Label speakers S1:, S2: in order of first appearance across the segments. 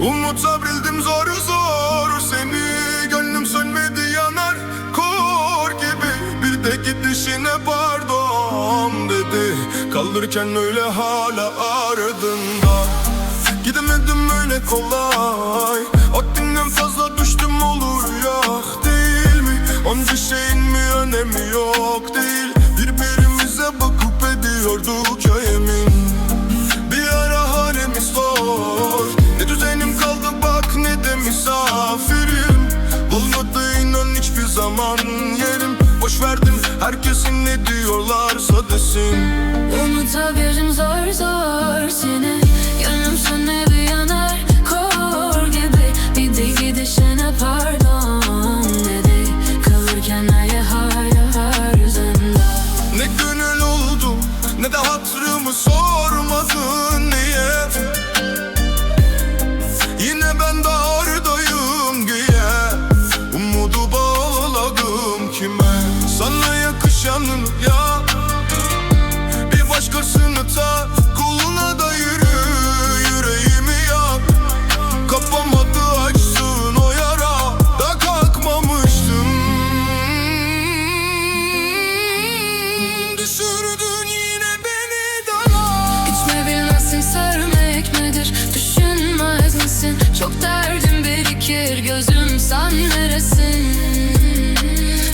S1: Unutabildim zor zor. Seni Gönlüm sönmedi yanar kor gibi. Bir de gidişine pardon dedi. Kalırken öyle hala ardında Gidemedim öyle kolay. Haddinden fazla düştüm olur ya Değil mi? Onca şeyin mi önemi yok değil. Birbirimize bakıp ediyorduk ya herkesin ne diyorlarsa desin.
S2: Unutabilirim zor zor seni. Gönlüm sana bir yanar kor gibi. Bir de gidişine pardon dedi. Kalırken ay hala arzında
S1: Ne gönül oldu ne de hatırımı sormadın Bir başkasını ta koluna da yürü Yüreğimi yak. Kapamadı açsın o yara Da kalkmamıştım. Düşürdün yine beni dala.
S2: Hiç mi bilmezsin sevmek nedir Düşünmez misin? Çok derdim birikir gözüm sen neresin?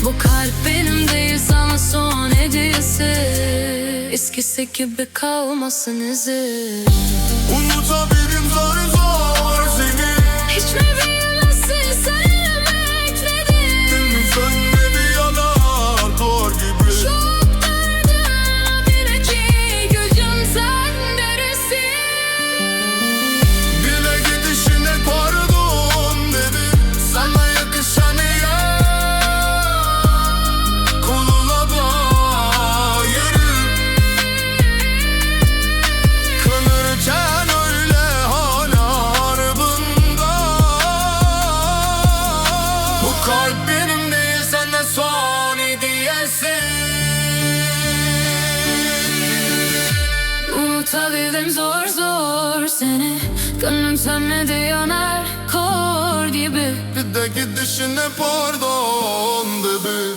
S2: Bu kalp benim değil sana son hediyesi Eskisi gibi kalmasın izi
S1: Unutabilirim
S2: Unutabildim zor zor seni. Gönlüm sönmedi yanar kor gibi.
S1: Bir de gidişine pardon dedi